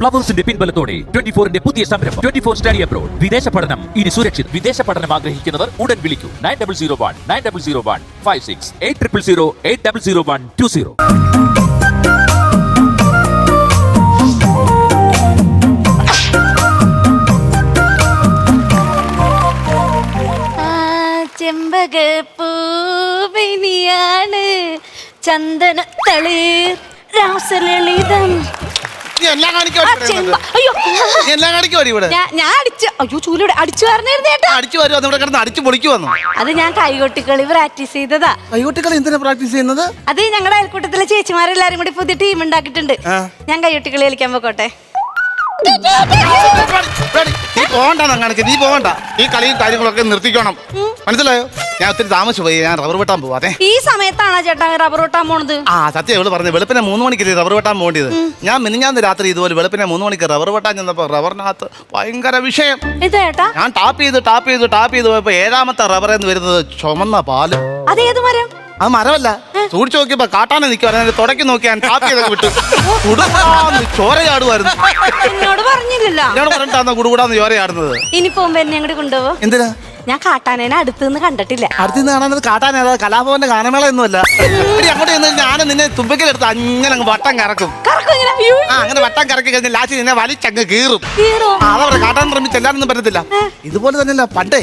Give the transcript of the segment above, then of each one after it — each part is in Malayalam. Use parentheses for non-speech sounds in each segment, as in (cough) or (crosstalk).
പ്ലവേഴ്സിന്റെ പിൻബലത്തോടെ ട്വന്റി ഫോറിന്റെ പുതിയ സംരംഭം. Twenty four study abroad. വിദേശ പഠനം. ഇനി സുരക്ഷിത്. വിദേശ പഠനം ആഗ്രഹിക്കുന്നവർ ഉടൻ വിളിക്കൂ. Nine double zero one nine double zero one five six eight triple zero eight double zero one two zero. ആ ചെമ്പക പൂവിനിയാണ് ചന്ദന തളിർ രാസലളിതം. നീ എല്ലാം കാണിക്കോ അയ്യോ നീ എല്ലാം കാണിക്കോ ഇവിടെ ഞാൻ ഞാൻ അടിച്ചു അയ്യോ ചൂലോടെ അടിച്ചു പറഞ്ഞിരുന്നു ചേട്ടാ അടിച്ചു വരും അത് ഇവിടെ കിടന്ന് അടിച്ചു പൊളിക്കു വന്നു അത് ഞാൻ കൈകൊട്ടിക്കളി പ്രാക്ടീസ് ചെയ്തതാ എന്തിനാ പ്രാക്ടീസ് ചെയ്യുന്നത് അത് ഞങ്ങളുടെ അയൽക്കൂട്ടത്തിലെ ചേച്ചിമാരെല്ലാരും കൂടി പുതിയ ടീം ഉണ്ടാക്കിയിട്ടുണ്ട് ആ. ഞാൻ കൈകൊട്ടിക്കളി കളിക്കാൻ പോക്കോട്ടെ നീ പോകണ്ട കാണിക്ക നീ പോകണ്ട ഈ കളിയും കാര്യങ്ങളൊക്കെ നിർത്തിക്കണം മനസ്സിലായോ ഞാൻ ഒത്തിരി താമസിച്ചു പോയി ഞാൻ റബ്ബർ വെട്ടാൻ പോവാതെ ഈ സമയത്താണ് ചേട്ടാ റബ്ബർ വെട്ടാൻ പോണത്? ആ സത്യം ഇവൾ പറഞ്ഞു വെളുപ്പിനെ മൂന്ന് മണിക്ക് റബ്ബർ വെട്ടാൻ പോകേണ്ടത് ഞാൻ മിനിഞ്ഞാന്ന് രാത്രി ഇതുപോലെ വെളുപ്പിനെ മൂന്ന് മണിക്ക് റബ്ബർ വെട്ടാൻ ചെന്നപ്പോ റബ്ബറിനകത്ത് ഭയങ്കര വിഷയം. ഇത് ചേട്ടാ? ഞാൻ ടാപ്പ് ചെയ്ത് ടാപ്പ് ചെയ്ത് ടാപ്പ് ചെയ്ത് പോയപ്പോ ഏഴാമത്തെ റബ്ബർ എന്ന് വരുന്നത് ചുമന്ന പാൽ. അതേത് മരം? അത് മരമല്ല. സൂക്ഷിച്ചു നോക്കിയപ്പോ കാട്ടാനെ നിൽക്കുവായിരുന്നു തുടക്കി നോക്കി ഞാൻ ടാപ്പ് ചെയ്തൊക്കെ വിട്ടു. കുടുകൂടാന്ന് ചോര ചാടുമായിരുന്നു എന്നോട് പറഞ്ഞില്ലല്ലോ. എന്നോട് പറഞ്ഞിട്ടാന്നോ കുടുകൂടാന്ന് ചോരയാടുന്നത്? ഇനി പോകുമ്പോ എന്നെ അങ്ങോട്ട് കൊണ്ടുപോവാ? എന്തിനാ? ഞാൻ കാട്ടാനേനെ അടുത്തുനിന്ന് കണ്ടിട്ടില്ല. അടുത്തുനിന്ന് കാണാൻ കാട്ടാനേതാ കലാഭവന്റെ ഗാനമേള ഒന്നുമല്ല അങ്ങോട്ട് ചെന്ന് ഞാൻ നിന്നെ തുമ്പിക്കലെടുത്ത് അങ്ങനെ അങ്ങ് വട്ടം കറക്കും. ആ അങ്ങനെ വട്ടം കറക്കി കഴിഞ്ഞ ലാസ്റ്റ് നിന്നെ വലിച്ചങ്ങ് കീറും. അതവിടെ കാട്ടാൻ നിർമ്മിച്ച് എല്ലാരൊന്നും പറ്റത്തില്ല. ഇതുപോലെ തന്നെയല്ല പണ്ടേ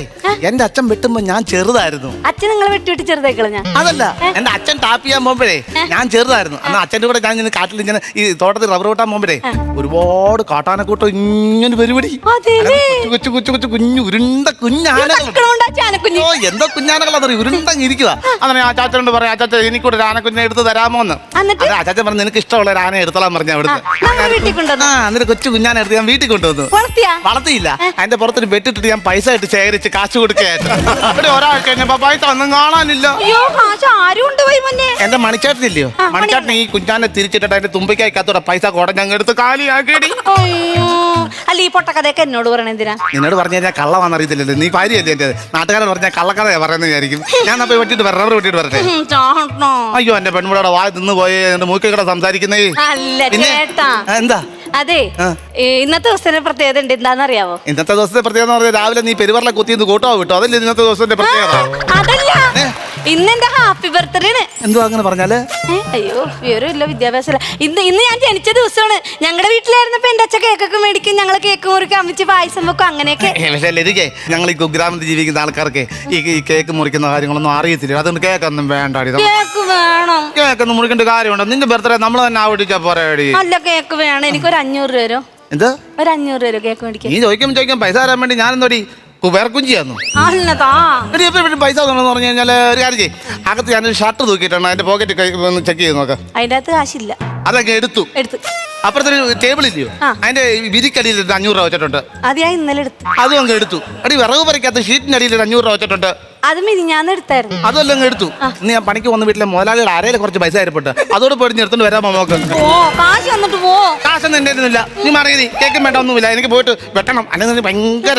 എന്റെ അച്ഛൻ വെട്ടുമ്പോ ഞാൻ ചെറുതായിരുന്നു. അച്ഛൻ നിങ്ങളെ വെട്ടി വെട്ടി ചെറുതായിക്കള അതല്ല എന്റെ അച്ഛൻ ടാപ്പ് ചെയ്യാൻ പോകുമ്പോഴേ ഞാൻ ചെറുതായിരുന്നു. അന്ന് അച്ഛന്റെ കൂടെ ഞാൻ ഇങ്ങനെ കാട്ടിൽ ഇങ്ങനെ ഈ തോട്ടത്തിൽ റബ്ബർ വെട്ടാൻ പോകുമ്പോഴേ ഒരുപാട് കാട്ടാനക്കൂട്ടം ഇങ്ങനെ പരിപാടി? കൊച്ചു കൊച്ചു കൊച്ചു കുഞ്ഞു ഉരുണ്ട ചാനക്കുഞ്ഞ് ഓ എന്തോ കുഞ്ഞാനകളെന്നറിയ ഉരുണ്ടങ്ങ് ഇരിക്കുക അങ്ങനെ ആ ചാച്ചനോട് പറയാം ആ ചാച്ച ഒരു ആനക്കുഞ്ഞിനെ എടുത്ത് തരാമോ എന്ന് അത് ആ ചാച്ച പറഞ്ഞു നിനക്ക് ഇഷ്ടമുള്ള ഒരു ആന എടുത്തോളാൻ പറഞ്ഞു അവിടുന്ന്. ആ, എന്നിട്ട് കൊച്ചു കുഞ്ഞാനെ എടുത്ത് ഞാൻ വീട്ടിൽ കൊണ്ടുവന്നു. വളർത്തിയാ? വളർത്തിയില്ല. അതിന്റെ പുറത്തൊരു വെട്ടിട്ടിട്ട് ഞാൻ പൈസ ഇട്ട് ശേഖരിച്ച് കാശ് കൊടുക്കുകയായിരുന്നു. ഇവിടെ ഒരാൾ കഴിഞ്ഞപ്പോ പൈസ ഒന്നും കാണാനില്ല. അയ്യോ കാശ് ആരും ഉണ്ട് പോയി മുന്നേ. എന്റെ മണിച്ചാട്ടില്ലയോ മണിച്ചാട്ടിന് ഈ കുഞ്ഞാനെ തിരിച്ചിട്ടിട്ട് അതിന്റെ തുമ്പിക്കകത്തോടെ പൈസ കുടഞ്ഞങ്ങ് എടുത്ത് കാലിയാക്കിയടി. അയ്യോ അല്ല ഈ പൊട്ടക്കഥയൊക്കെ എന്നോട് പറയണ എന്തിനാ? നിന്നോട് പറഞ്ഞു കഴിഞ്ഞാൽ കള്ളമാണെന്നറിയത്തില്ലല്ലോ നീ ഭാര്യയല്ലേ എന്റെ? നാട്ടുകാരൻ പറഞ്ഞാൽ കള്ളക്കഥയാ പറയുന്നത് വിചാരിക്കും. ഞാൻ അപ്പൊ വെട്ടിട്ട് വരാം. റബ്ബർ വെട്ടിട്ട് വരട്ടെ. അയ്യോ എന്റെ പെൺപിള്ളയുടെ വായ നിന്ന് പോയേ എന്റെ മൂക്കിൽ കൂടെ സംസാരിക്കുന്നേ. അല്ല പിന്നെ? ചേട്ടാ. എന്താ? അതെ ഇന്നത്തെ ദിവസത്തിന്റെ പ്രത്യേകത ഉണ്ട് എന്താണെന്നറിയാവോ? ഇന്നത്തെ ദിവസത്തെ പ്രത്യേകത പറഞ്ഞാൽ രാവിലെ നീ പെരുവറിലെ കുത്തിന്ന് കൂട്ടോ വിട്ടോ അതല്ലേ ഇന്നത്തെ ദിവസത്തിന്റെ പ്രത്യേകത? അതല്ല? ഇന്നെന്റെ ഹാപ്പി ബർത്ത്ഡേ ആണ് എന്തോ അങ്ങനെ പറഞ്ഞാൽ? അയ്യോ വിവരമില്ല വിദ്യാഭ്യാസമില്ല. ഇന്ന് ഇന്ന് ഞാൻ ജനിച്ച ദിവസമാണ്. ഞങ്ങളുടെ വീട്ടിലായിരുന്നപ്പോ എന്റെ അച്ഛൻ കേക്കൊക്കെ മേടിക്കും ഞങ്ങൾ കേക്ക് മുറിക്കും അമ്മിച്ച് പായസം വെക്കും അങ്ങനെയൊക്കെ. പക്ഷേ ഞങ്ങൾ ഈ കുഗ്രാമത്തിൽ ജീവിക്കുന്ന ആൾക്കാർക്ക് ഈ ഈ കേക്ക് മുറിക്കുന്ന കാര്യങ്ങളൊന്നും അറിയത്തില്ല. അതുകൊണ്ട് കേക്കൊന്നും വേണ്ട കേക്ക് വേണം. മുറിക്കേണ്ട കാര്യമുണ്ടോ? നിന്റെ ബർത്ത്ഡേ നമ്മൾ തന്നെ ആവടിച്ചാ പോരാടി. നല്ല കേക്ക് വേണം. എനിക്കൊരു അഞ്ഞൂറ് രൂപ തരോ എന്ത്? ഒരു അഞ്ഞൂറ് രൂപ കേക്ക് മേടിക്കും നീ ചോദിക്കും ചോദിക്കും. പൈസ തരാൻ വേണ്ടി ഞാൻ എന്തോടി കുബേർക്കുഞ്ചിയാന്നു അല്ലതാ എടി എപ്പോ ഇവിടെ പൈസ തന്നെന്ന് പറഞ്ഞു കഴിഞ്ഞാൽ ഒരു കാര്യം ചെയ്യ്. അകത്ത് ഞാനൊരു ഷർട്ട് തൂക്കിയിട്ടാണ് അതിന്റെ പോക്കറ്റ് ഒന്ന് ചെക്ക് ചെയ്ത് നോക്കാം. അതിന്റെ അകത്ത് കാശില്ല. അതൊക്കെ എടുത്തു. എടുത്ത്. അപ്പുറത്തൊരു ടേബിൾ ഇല്ലയോ? ആ. അതിന്റെ വിരിക്കടിയിൽ ഒരു അഞ്ഞൂറ് രൂപ വെച്ചിട്ടുണ്ട്. അത് ഞാൻ ഇന്നലെ എടുത്തു. അതും അങ്ങ് എടുത്തു. അടി വിറവ് പറിക്കാത്ത ഷീറ്റിന്റെ അടിയിൽ ഒരു അഞ്ഞൂറ് രൂപ വെച്ചിട്ടുണ്ട്. അത് മിനിഞ്ഞാന്ന് എടുത്തായിരുന്നു. അതെല്ലാം എടുത്തു? ഇന്ന് ഞാൻ പണിക്ക് വന്ന വീട്ടിലെ മുതലാളിയുടെ അരയിൽ കുറച്ച് പൈസ ഏർപ്പെട്ട് അതോട് പോയിട്ട് എടുത്തോണ്ട് വരാമോ നോക്ക് ഓ കാശ് വന്നിട്ട് പോ. കാശൊന്നും എന്റെ കയ്യിലില്ല. നീ മറിയതി നീ കേൾക്കും വേണ്ട ഒന്നുമില്ല. എനിക്ക് പോയിട്ട് വെട്ടണം. അല്ലെങ്കിൽ ഭയങ്കര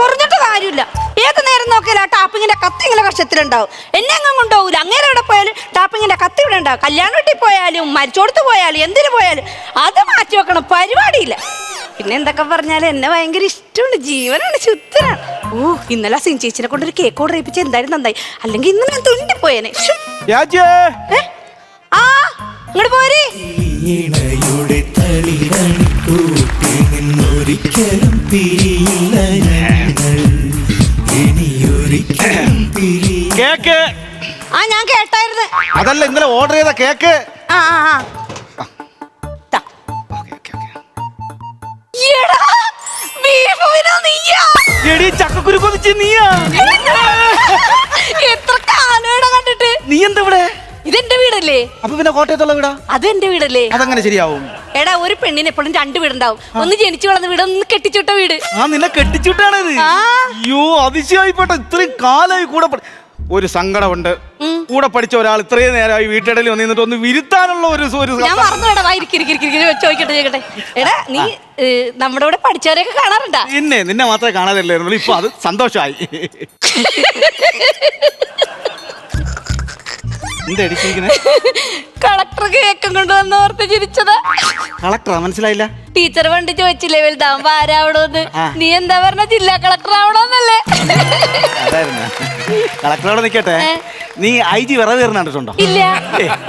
പറഞ്ഞിട്ട് കാര്യമില്ല. ഏത് നേരം നോക്കിയാലും ആ ടാപ്പിങ്ങിന്റെ കത്തി വർഷത്തിലുണ്ടാവും. എന്നെ അങ്ങ് കൊണ്ടുപോകൂല. അങ്ങനെ എവിടെ പോയാലും ടാപ്പിങ്ങിന്റെ കത്തി ഇവിടെ ഉണ്ടാവും. കല്യാണ വീട്ടിൽ പോയാലും മരിച്ചോടത്ത് പോയാലും എന്തിനു പോയാലും അത് മാറ്റി വെക്കണം. പരിപാടിയില്ല. പിന്നെ എന്തൊക്കെ പറഞ്ഞാൽ എന്നെ ഭയങ്കര ഇഷ്ടമുണ്ട് ജീവനാണ് ശുദ്ധനാണ്. ഓ ഇന്നലെ സിൻ ചേച്ചിനെ കൊണ്ടൊരു കേക്ക് ഓർഡർ ചെയ്യിപ്പിച്ച എന്തായാലും നന്നായി. അല്ലെങ്കിൽ ഇന്ന് ഞാൻ തുണ്ടിപ്പോയേനെ ശ്ശോ. ഏ? ആ ഇങ്ങോട്ട് പോരെ. തളിരണിക്കൂട്ടിൽ നിന്നൊരിക്കലും പിരിയില്ല കേക്ക്. ആ ഞാൻ കേട്ടായിരുന്നു. അതല്ല ഇന്നലെ ഓർഡർ ചെയ്ത കേക്ക്. ആ ആ ആ. ദാ. എടാ, ബീഫുവിനോ നീയാ? എടി ചക്കക്കുരു കൊതിച്ച് നീയാ. എത്ര കാലോടെ കണ്ടിട്ട്? നീ എന്താ ഇവിടെ? വീടല്ലേ? അപ്പൊ പിന്നെ കോട്ടയത്തുള്ള വീടാ? അത് എന്റെ വീടല്ലേ? അതങ്ങനെ ശരിയാവും. എടാ ഒരു പെണ്ണിന് എപ്പോഴും രണ്ട് വീടുണ്ടാവും. ഒന്ന് ജനിച്ചു വളർന്ന വീട് ഒന്ന് കെട്ടിച്ചുട്ട വീട്. ആ നിന്നെ കെട്ടിച്ചുട്ടാണത് ഇത് അയ്യോ അതിശയായി പോട്ടെ ഇത്രയും കാലായി കൂടെ ഒരു സങ്കടമുണ്ട്. കൂടെ പഠിച്ച ഒരാൾ ഇത്രയും നേരമായി വീട്ടിടയിൽ വന്ന് നിന്നിട്ട് ഒന്ന് വിരുത്താനുള്ള ഒരു ഞാൻ ചോദിക്കട്ടെ ചോദിക്കട്ടെ. എടാ നീ നമ്മുടെ ഇവിടെ പഠിച്ചവരെയൊക്കെ കാണാറുണ്ടാ? പിന്നെ നിന്നെ മാത്രമേ കാണാതില്ലായിരുന്നു ഇപ്പൊ അത് സന്തോഷമായി. (laughs) കളക്ടർ കേക്കം കൊണ്ടുവന്ന് ഓർത്ത് ചിരിച്ചത്. കളക്ടറാ? മനസ്സിലായില്ല. ടീച്ചർ പണ്ട് ചോദിച്ചില്ലേ വലുതാവുമ്പോ ആരാവണോന്ന്. നീ എന്താ പറഞ്ഞ ജില്ലാ കളക്ടർ ആവണോന്നല്ലേ? കളക്ടറോട് നിൽക്കട്ടെ നീ ഐ ജി വിറവ് കയറുന്ന ഇല്ല.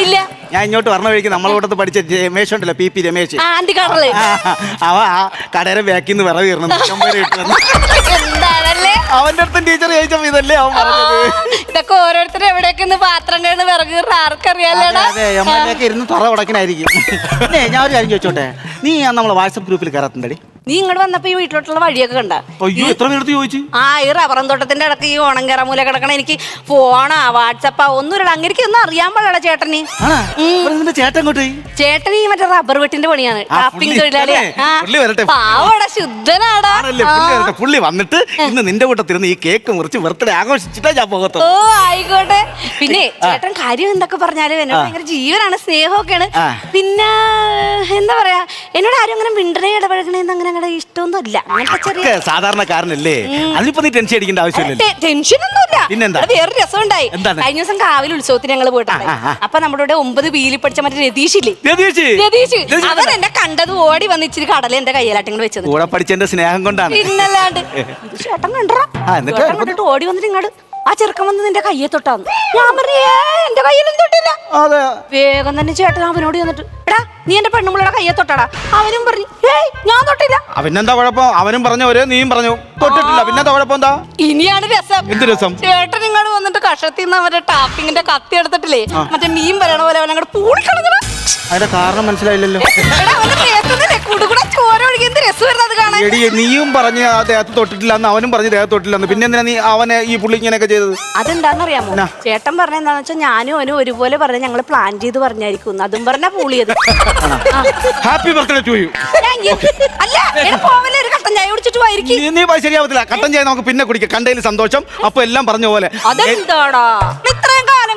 ഇല്ല. ഞാൻ ഇങ്ങോട്ട് പറഞ്ഞ വഴിക്ക് നമ്മളെ കൂട്ടത്ത് പഠിച്ച രമേശ് ഉണ്ടല്ലോ പി പി രമേശ്. അവ ആ കടയുടെ ബാക്കിൽ നിന്ന് വിറവ് കയറണം എന്താണല്ലേ അവന്റെ അടുത്തും ടീച്ചർ ചോദിച്ചപ്പോ ഇതല്ലേ അവൻ പറഞ്ഞത്? ഇതൊക്കെ ഓരോരുത്തരും എവിടേക്ക് ഇന്ന് പാത്രം കഴിഞ്ഞ് വിറക് ആർക്കറിയാലേടാ അതെ ഇരുന്ന് തുറ ഉടക്കനായിരിക്കും (laughs) ഞാൻ ഒരു കാര്യം ചോദിച്ചോട്ടെ? നീ നമ്മളെ വാട്സപ്പ് ഗ്രൂപ്പിൽ കയറത്തുണ്ടടി നീ ഇങ്ങോട്ട് വന്നപ്പോ ഈ വീട്ടിലോട്ടുള്ള വഴിയൊക്കെ കണ്ട. അയ്യോ എത്ര നേരത്തെ ചോദിച്ചു? ആ ഈ റബറം തോട്ടത്തിന്റെ ഇടയ്ക്ക് ഈ ഓണം കയറമൂല കിടക്കണ എനിക്ക് ഫോണാ വാട്സപ്പാ ഒന്നുമില്ല അങ്ങനെ ഒന്നും അറിയാൻ പാടില്ല ചേട്ടന്. ചേട്ടൻ ചേട്ടൻ ഈ മറ്റേ റബ്ബർ വെട്ടിന്റെ പണിയാണ്. ടാപ്പിംഗ് തൊഴിലാളി. പാവടാ ശുദ്ധനാടാ. പുള്ളി വന്നിട്ട് ഇന്ന് നിന്റെ കൂട്ടത്തിരുന്ന് ഈ കേക്ക് മുറിച്ച് ബർത്ത്ഡേ ആഘോഷിച്ചിട്ടാ ഞാൻ ഓ ആയിക്കോട്ടെ. പിന്നെ ചേട്ടൻ കാര്യം എന്തൊക്കെ പറഞ്ഞാലും എന്നോട് ഭയങ്കര ജീവനാണ് സ്നേഹമൊക്കെയാണ്. പിന്നെ എന്താ പറയാ? എന്നോട് ആരും അങ്ങനെ മിണ്ടണേ ഇടപഴകണേന്ന് അങ്ങനെ അങ്ങനെ ഇഷ്ടമൊന്നുമല്ല. അങ്ങനത്തെ ചെറിയ സാധാരണക്കാരനല്ലേ? അതിനിപ്പോ നീ ടെൻഷൻ അടിക്കേണ്ട ആവശ്യമില്ല ടെൻഷൻ ഒന്നുമില്ല പിന്നെന്താ? ഇവിടെ വേറെ രസം ഉണ്ടായി എന്താണ്? കഴിഞ്ഞ ദിവസം കാവിലെ ഉത്സവത്തിന് ഞങ്ങൾ പോയിട്ടാണ്. അപ്പൊ നമ്മുടെ ഇവിടെ ഒമ്പത് വീലി പഠിച്ച മറ്റേ രതീഷ് ഇല്ലേ രതീഷ്? രതീഷ്. രതീഷ് അവൻ എന്നെ കണ്ടത് ഓടി വന്ന് ഇച്ചിരി കടല എന്റെ കയ്യിലാട്ടിങ്ങൾ വെച്ചത്. കൂടെ പഠിച്ചെന്റെ സ്നേഹം കൊണ്ടാണ്. പിന്നല്ലാണ്ട്. ഇത് ചേട്ടൻ കണ്ടോ ആ, എന്നിട്ട്? ചേട്ടൻ കണ്ടിട്ട് ഓടി വന്നിട്ട് ഇങ്ങോട്ട് ആ ചെറുക്കൻ വന്ന് നിന്റെ കയ്യെ തൊട്ടാന്ന്. ഞാൻ പറഞ്ഞു "ഏ, എന്റെ കയ്യിലും തൊട്ടില്ല. അതെ. വേഗം തന്നെ ചേട്ടൻ അവനോട് ചെന്നിട്ട് എടാ നീ എന്റെ പെണ്ണുമ്പളുടെ കയ്യെ തൊട്ടടാ. അവനും പറഞ്ഞു ഏയ് ഞാൻ തൊട്ടില്ല. അവനെന്താ കുഴപ്പം? അവനും പറഞ്ഞു ഒരു നീയും പറഞ്ഞു. തൊട്ടിട്ടില്ല. പിന്നെന്താ കുഴപ്പം എന്താ ഇനിയാണ് രസം. എന്ത് രസം? ചേട്ടൻ ഇങ്ങോട്ട് വന്നിട്ട് കഷത്തിൽ നിന്ന് അവരുടെ ടാപ്പിങ്ങിന്റെ കത്തി എടുത്തിട്ടില്ലേ? മറ്റേ മീൻ പറയണ പോലെ അവനങ്ങോട്ട് പൂളിക്കളഞ്ഞടാ അതിന്റെ കാരണം മനസ്സിലായില്ലല്ലോ. എടാ നീയും പറഞ്ഞ് ആ ദേഹത്ത് തൊട്ടിട്ടില്ല എന്ന് അവനും പറഞ്ഞ് ദേഹത്ത് തൊട്ടില്ല എന്ന് പിന്നെ എന്തിനാ നീ അവനെ ഈ പുള്ളി ഇങ്ങനെയൊക്കെ ചെയ്തത്? അതെന്താണെന്നറിയാമോ? ചേട്ടൻ പറഞ്ഞ എന്താന്ന് വെച്ചാൽ ഞാനും അവനും ഒരുപോലെ പറഞ്ഞ ഞങ്ങൾ പ്ലാൻ ചെയ്ത് പറഞ്ഞായിരിക്കും. അതും പറഞ്ഞാ പൂളിയത്. ഹാപ്പി ബർത്ത്ഡേ ടു യു അല്ല പോവല്ലേ ഒരു കട്ടൻ ചായ കുടിച്ചിട്ട് പോയിരിക്കും. നീ ശരിയാവത്തില്ല. കട്ടൻ ചെയ്യാൻ നമുക്ക് പിന്നെ കുടിക്കാം. കണ്ടതിൽ സന്തോഷം. അപ്പൊ എല്ലാം പറഞ്ഞ പോലെ. അതെന്താടാ?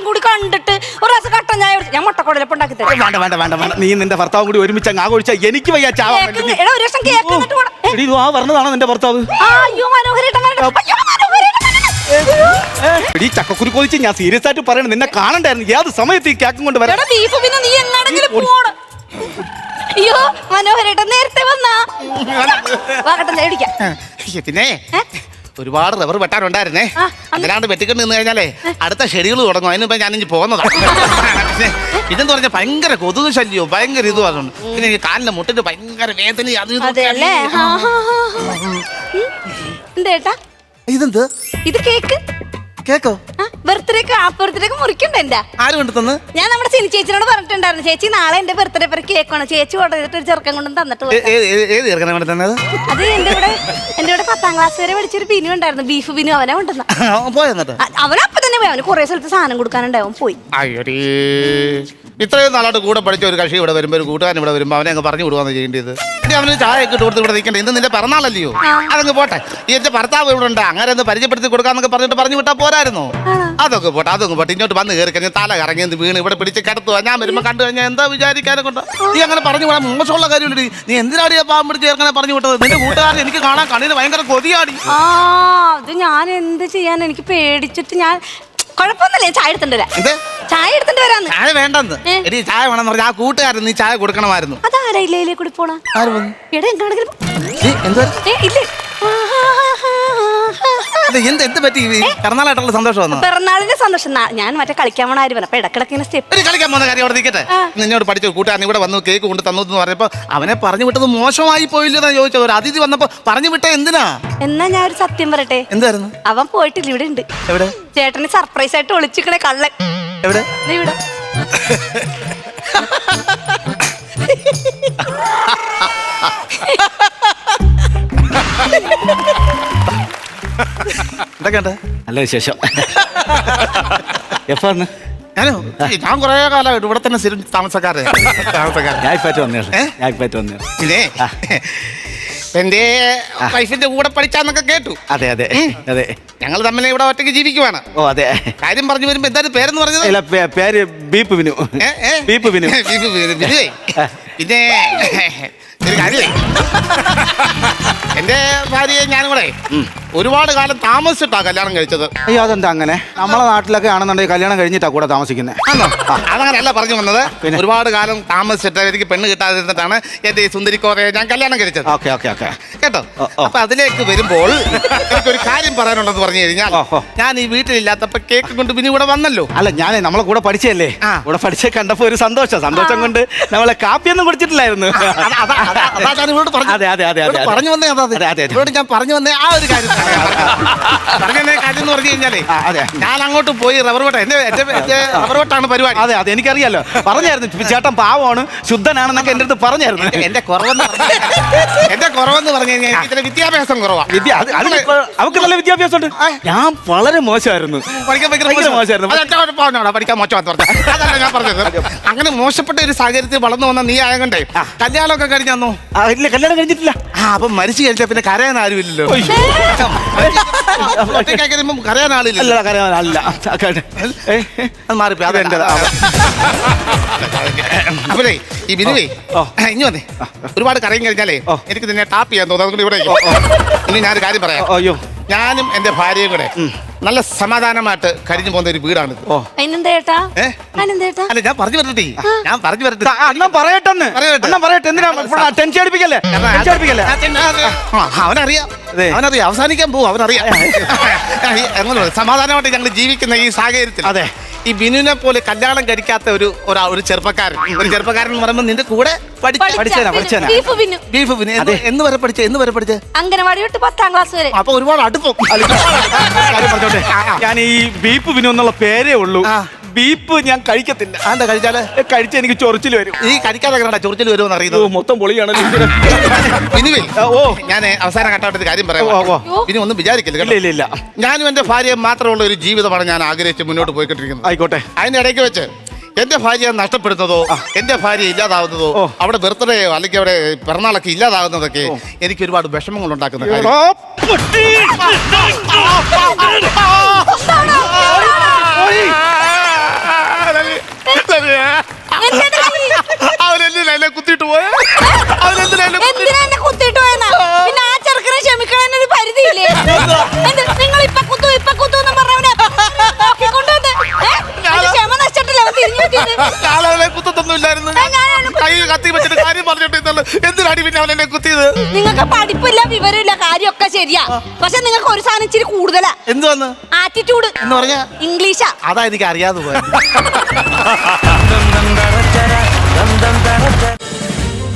കൂടി കണ്ടിട്ട് ഒരു ദിവസം കട്ടൻ ചായ കുടിച്ച് ഞാൻ മുട്ടക്കുടലപ്പം ഉണ്ടാക്കി തരാം. വേണ്ട വേണ്ട വേണ്ട വേണ്ട. നീ നിന്റെ ഭർത്താവ് കൂടി ഒരുമിച്ച് അങ്ങ് ആഘോഷിച്ചാ എനിക്ക് വയ്യ ചാവാൻ കേക്ക് നീ- എടാ ഒരു ദിവസം കേക്ക് എന്നിട്ട്. ഏ, എടി ഇത് ആ പറഞ്ഞതാണോ നിന്റെ ഭർത്താവ്? ആ, അയ്യോ മനോഹരേട്ടൻ കണ്ടിട്ട് അയ്യോ. എടി ചക്കക്കുരു കൊതിച്ച് ഞാൻ സീരിയസ് ആയിട്ട് പറയണം. നിന്നെ കാണണ്ടായിരുന്നു. ഏത് സമയത്ത് ഈ കേക്കും കൊണ്ട് വരാം എടാ ബീഫ് പിന്നെ നീ എങ്ങാടെങ്കിലും പോണം. അയ്യോ മനോഹരേട്ടൻ നേരത്തെ വന്നാ. വാ കട്ടൻ ചായ കുടിക്കാം. പിന്നെ ഏ? ഒരുപാട് റബ്ബർ വെട്ടാനുണ്ടായിരുന്നേ. ആ, അതിനാണ്ട് വെട്ടിക്കൊണ്ട് നിന്ന് കഴിഞ്ഞാലേ അടുത്ത ഷെഡ്യൂൾ തുടങ്ങും. അതിന് മുമ്പ് ഞാൻ ഇനി പോകുന്നതാണ് ഇതെന്ന് പറഞ്ഞാൽ ഭയങ്കര കൊതുക് ശല്യവും ഭയങ്കര ഇതും അതുകൊണ്ട് പിന്നെ ഈ കാലിന്റെ മുട്ടിട്ട് ഭയങ്കര വേദന അത്. എന്തേട്ടാ ഇതെന്ത്? ഇത് കേക്ക്. കേക്കോ? ബർത്ത്ഡേക്ക് ആ ബർത്ത്ഡേക്ക് മുറിക്കണ്ട എന്റെ ആര് കൊണ്ട് തന്ന് ഞാൻ നമ്മുടെ സിനി ചേച്ചിനോട് പറഞ്ഞിട്ടുണ്ടായിരുന്നു. ചേച്ചി നാളെ എന്റെ ബർത്ത്ഡേ പേര് കേക്കാണ്. ചേച്ചി ഓർഡർ ചെയ്തിട്ട് ഒരു ചെറുക്കൻ കൊണ്ടും തന്നിട്ട് ഏത് ചെറുക്കനെ കൊണ്ട് തന്നത് അത് എന്റെ ഇവിടെ എന്റെ പത്താം ക്ലാസ് വരെ പഠിച്ചൊരു ബിനു ഉണ്ടായിരുന്നു. ബീഫ് ബിനു അവനെ കൊണ്ടുവന്ന. പോയെന്നിട്ട് അവനപ്പൊ തന്നെ പോയി. അവന് കുറെ സ്ഥലത്ത് സാധനം കൊടുക്കാനുണ്ടാവും അവൻ പോയി. അയ്യോടീ. ഇത്രയും നാളായിട്ട് കൂടെ പഠിച്ച ഒരു കക്ഷി ഇവിടെ വരുമ്പോൾ ഒരു കൂട്ടുകാരൻ ഇവിടെ വരുമ്പോൾ അവനെ അങ്ങ് പറഞ്ഞു വിടുവാന്ന് ചെയ്യേണ്ടത് ഇനി അവന് ചായ ഒക്കെ ഇട്ട് കൊടുത്ത് ഇവിടെ നിൽക്കണ്ടേ? ഇന്ന് നിന്റെ പിറന്നാളല്ലയോ? അതങ്ങ് പോട്ടെ. ഈ എന്റെ ഭർത്താവ് ഇവിടെ ഉണ്ട്. അങ്ങനെ ഒന്ന് പരിചയപ്പെടുത്തി കൊടുക്കാന്നൊക്കെ പറഞ്ഞിട്ട് പറഞ്ഞു വിട്ടാ പോരായിരുന്നു? അതൊക്കെ പോട്ടെ അതൊക്കെ പോട്ടെ. ഇങ്ങോട്ട് വന്ന് കയറി കഴിഞ്ഞാൽ തല കറങ്ങി എന്ത് വീണ് ഇവിടെ പിടിച്ച് കിടത്തുക ഞാൻ വരുമ്പോൾ കണ്ടു കഴിഞ്ഞാൽ എന്താ വിചാരിക്കാനെ കൊണ്ട്? നീ അങ്ങനെ പറഞ്ഞു വിടാൻ മോശമുള്ള കാര്യമില്ല നീ എന്തിനാടി ആ പാമ്പ് പിടിച്ച് ചേർക്കനെ പറഞ്ഞു വിട്ടത്? നിന്റെ കൂട്ടുകാരൻ എനിക്ക് കാണാൻ കണ്ണിന് ഭയങ്കര കൊതിയാടി. ആ അത് ഞാൻ എന്ത് ചെയ്യാൻ എനിക്ക് പേടിച്ചിട്ട് ഞാൻ കുഴപ്പമൊന്നുമില്ല ചായ എടുത്തിട്ടില്ല ചായ എടുത്തിട്ട് വരാന്ന്. ചായ വേണ്ടെന്ന്. എടി ചായ പറഞ്ഞാൽ ആ കൂട്ടുകാരൻ നീ ചായ കൊടുക്കണമായിരുന്നു. അതാരാ ഇല്ലേ കൂടി പോണ? എടാ എന്ത്? എന്ത് പറ്റി? പിറന്നാളായിട്ടുള്ള സന്തോഷം പിറന്നാളിന്റെ സന്തോഷം. ഞാൻ മറ്റേ കളിക്കാൻ പോണായിരുന്നു അപ്പൊ ഇടക്കിടക്ക് ഇങ്ങനെ സ്റ്റെപ്പ്. കളിക്കാൻ പോകുന്ന കാര്യം അവിടെ നിൽക്കട്ടെ നിന്നോട് പഠിച്ച കൂട്ടുകാരൻ ഇവിടെ വന്നു കേക്ക് കൊണ്ട് തന്നു എന്ന് പറഞ്ഞപ്പോ അവനെ പറഞ്ഞു വിട്ടത് മോശമായി പോയില്ലെന്ന് ചോദിച്ചത്. ഒരു അതിഥി വന്നപ്പോ പറഞ്ഞു വിട്ട എന്തിനാ? എന്നാ ഞാൻ ഒരു സത്യം പറയട്ടെ. എന്തായിരുന്നു? അവൻ പോയിട്ടില്ല ഇവിടെ ഉണ്ട്. എവിടെ? ചേട്ടന് സർപ്രൈസ് ആയിട്ട് ഒളിച്ചിക്കണേ കള്ളൻ. എവിടെ? ദേ ഇവിടെ. എന്തൊക്കെയുണ്ട്? നല്ല വിശേഷം. എപ്പോ വന്ന്? ഞാനോ? ഞാൻ കുറെ കാലമായിട്ട് ഇവിടെ തന്നെ സ്ഥിരം താമസക്കാരെ താമസക്കാരൻ ഞാൻ ഇപ്പാറ്റ് വന്നേ? ഞാൻ ഇപ്പാറ്റ് വന്നേ പിന്നെ? എന്റെ വൈഫിന്റെ കൂടെ പഠിച്ചാന്നൊക്കെ കേട്ടു. അതെ അതെ. അതെ. ഞങ്ങൾ തമ്മിൽ ഇവിടെ ഒറ്റയ്ക്ക് ജീവിക്കുവാണ്. ഓ അതെ. കാര്യം പറഞ്ഞു വരുമ്പോ എന്തായാലും പേരെന്ന് പറഞ്ഞത്? ഇല്ല പേ- പേര് ബീപ്പ് വിനു. ഏ, ഏ? ബീപ്പ് വിനു. (laughs) ബീപ്പ് വിനു. ബിനുവേ, പിന്നെ ഒരു കാര്യമേ എന്റെ ഭാര്യയെ ഞാനും കൂടെ ഒരുപാട് കാലം താമസിച്ചിട്ടാ കല്യാണം കഴിച്ചത്. അയ്യോ അതെന്താ അങ്ങനെ? നമ്മളെ നാട്ടിലൊക്കെ ആണെന്നുണ്ടെങ്കിൽ കല്യാണം കഴിഞ്ഞിട്ടാ കൂടെ താമസിക്കുന്നത് ആണോ? അതങ്ങനെയല്ല പറഞ്ഞു വന്നത്. പിന്നെ? ഒരുപാട് കാലം താമസിച്ചിട്ട് എനിക്ക് പെണ്ണ് കിട്ടാതിരുന്നിട്ടാണ് എന്റെ ഈ സുന്ദരിക്കോറയെ ഞാൻ കല്യാണം കഴിച്ചത്. Okay okay okay. കേട്ടോ? ഓ, ഓ. അപ്പൊ അതിലേക്ക് വരുമ്പോൾ എനിക്കൊരു കാര്യം പറയാനുണ്ടെന്ന് പറഞ്ഞു കഴിഞ്ഞാൽ ഓ, ഓ. ഞാൻ ഈ വീട്ടിലില്ലാത്തപ്പോ കേക്ക് കൊണ്ട് പിന്നെ ഇവിടെ വന്നല്ലോ. അല്ല ഞാനേ നമ്മളെ കൂടെ പഠിച്ചല്ലേ ആ. കൂടെ പഠിച്ച കണ്ടപ്പോ ഒരു സന്തോഷം. സന്തോഷം കൊണ്ട് നമ്മളെ കാപ്പിയൊന്നും കുടിച്ചിട്ടില്ലായിരുന്നു. അതാ- അതാ- അതാ- അതാ ഞാൻ ഇവരോട് പറഞ്ഞു. അതെ, അതെ, അതെ, ഇവരോട് അതെ. പറഞ്ഞു വന്നേ അതാ അത്. അതെ, അതെ, അതെ. ഇവരോട് ഞാൻ പറഞ്ഞു വന്നേ ആ ഒരു കാര്യം. പറഞ്ഞു കാര്യം എന്ന് പറഞ്ഞു കഴിഞ്ഞാലേ അതെ. ഞാൻ അങ്ങോട്ട് പോയി റബ്ബർ വട്ടം എന്റെ എന്റെ റബ്ബർ വട്ടാണ് പരിപാടി. അതെ അതെ എനിക്കറിയാലോ. പറഞ്ഞായിരുന്നു ചേട്ടൻ പാവമാണ് ശുദ്ധനാണെന്നൊക്കെ എന്റെ അടുത്ത് പറഞ്ഞായിരുന്നു. എന്റെ കുറവെന്ന് പറഞ്ഞു എന്റെ കുറവെന്ന് പറഞ്ഞു കഴിഞ്ഞാൽ എനിക്ക് വിദ്യാഭ്യാസം കുറവാണ് അവർക്ക് നല്ല വിദ്യാഭ്യാസം ഉണ്ട് ഞാൻ വളരെ മോശമായിരുന്നു. പഠിക്കാൻ ഭയങ്കര. മോശമായിരുന്നു. പഠിക്കാൻ. അതല്ല ഞാൻ പറഞ്ഞത്. അങ്ങനെ മോശപ്പെട്ട ഒരു സാഹചര്യത്തിൽ വളർന്നു വന്ന നീ ആയകൊണ്ടേ കല്യാണമൊക്കെ കഴിഞ്ഞു ഇല്ല കല്യാണം കഴിഞ്ഞിട്ടില്ല. ആ അപ്പൊ മരിച്ചു കഴിഞ്ഞാൽ പിന്നെ കരയാൻ ആരുമില്ലല്ലോ. കരയാൻ ആളില്ല. അല്ല. കരയാൻ ഏ, അത് മാറിപ്പോയി. അത്. അപ്പോഴേ ഈ ബിനുവേ ഓ. ഇനി വന്നേ. ഒരുപാട് കരയും കഴിഞ്ഞാലേ ഓ. എനിക്ക് നിന്നെ ടാപ്പ് ചെയ്യാൻ തോന്നുന്നു. അതുകൊണ്ട് ഇവിടെ ഇനി ഞാനൊരു കാര്യം പറയാം. അയ്യോ. ഞാനും എന്റെ ഭാര്യയും കൂടെ നല്ല സമാധാനമായിട്ട് കരിഞ്ഞു പോകുന്ന ഒരു വീടാണ് അല്ല ഞാൻ പറഞ്ഞു വരട്ടെ. ഞാൻ പറഞ്ഞു വരട്ടെ. അണ്ണൻ പറയട്ടെന്ന്. അണ്ണൻ പറയട്ടെ എന്തിനാ? ഇപ്പോൾ ടെൻഷൻ അടിപ്പിക്കല്ലേ? ടെൻഷൻ അടിപ്പിക്കല്ലേ? ആ, അവനറിയാം. അവനറിയാം. അവസാനിക്കാൻ പോകും അവനറിയാം. എങ്ങനെ സമാധാനമായിട്ട് ഞങ്ങൾ ജീവിക്കുന്ന ഈ സാഹചര്യത്തിൽ അതെ. ഈ ബിനുവിനെ പോലെ കല്യാണം കഴിക്കാത്ത ഒരു ഒരാ ഒരു ചെറുപ്പക്കാരൻ ഒരു ചെറുപ്പക്കാരൻ എന്ന് പറയുമ്പോൾ നിന്റെ കൂടെ പഠിച്ച പഠിച്ചേനാ, പഠിച്ചേനാ. ബീഫ് പിന്നു ബീഫ് ബിനു എന്ന് എന്ന് വരെ പഠിച്ചേ എന്ന് വരെ പഠിച്ചേ അംഗനവാടി തൊട്ട് പത്താം ക്ലാസ് വരെ അപ്പൊ ഒരുപാട് അടുപ്പം കാര്യം പറഞ്ഞോട്ടെ ഞാൻ ഈ ബീപ്പ് ബിനു എന്നുള്ള പേരേ ഉള്ളൂ ആ. ബീപ്പ് ഞാൻ കഴിക്കത്തില്ല. എന്താ കഴിച്ചാൽ? കഴിച്ച എനിക്ക് ചൊറിച്ചിൽ വരും. ഈ കഴിക്കാതെ കണ്ടാ ചൊറിച്ചിൽ വരുമെന്ന് ഓ, അറിയുന്നത്? മൊത്തം പൊളിയാണ് ബിനുവേ (laughs) ഓ. ഞാൻ അവസാന ഘട്ടത്തിൽ കാര്യം പറയാം. ഇനി ഒന്നും വിചാരിക്കില്ല ഇല്ല ഇല്ല ഇല്ല. ഞാനും എന്റെ ഭാര്യയും മാത്രമുള്ള ഒരു ജീവിതമാണ് ഞാൻ ആഗ്രഹിച്ച് മുന്നോട്ട് പോയിക്കൊണ്ടിരിക്കുന്നത്. ആയിക്കോട്ടെ. അതിന്റെ ഇടയ്ക്ക് വെച്ച് എന്റെ ഭാര്യ നഷ്ടപ്പെടുന്നതോ എന്റെ ഭാര്യ ഇല്ലാതാവുന്നതോ. അവിടെ ബർത്ത്ഡേയോ അല്ലെങ്കിൽ അവിടെ പിറന്നാളൊക്കെ ഇല്ലാതാവുന്നതൊക്കെ എനിക്ക് ഒരുപാട് വിഷമങ്ങൾ ഉണ്ടാക്കുന്ന കാര്യം. എന്തിനാടി പിന്നെ അവൻ എന്നെ കുത്തിയത്? നിങ്ങൾക്ക് പഠിപ്പില്ല വിവരമില്ല കാര്യമൊക്കെ ശരിയാ. പക്ഷെ നിങ്ങൾക്ക് ഒരു സാധനം ഇച്ചിരി കൂടുതലാ. എന്ത് വന്ന് ആറ്റിറ്റ്യൂഡ് എന്ന് പറഞ്ഞ? ഇംഗ്ലീഷാ. അതാ എനിക്ക് അറിയാതെ പോയത്.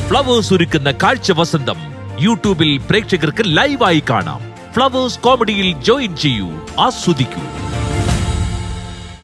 ഫ്ലവേഴ്സ് ഒരുക്കുന്ന കാഴ്ച വസന്തം യൂട്യൂബിൽ പ്രേക്ഷകർക്ക് ലൈവായി കാണാം. ഫ്ലവേഴ്സ് കോമഡിയിൽ ജോയിൻ ചെയ്യൂ ആസ്വദിക്കൂ.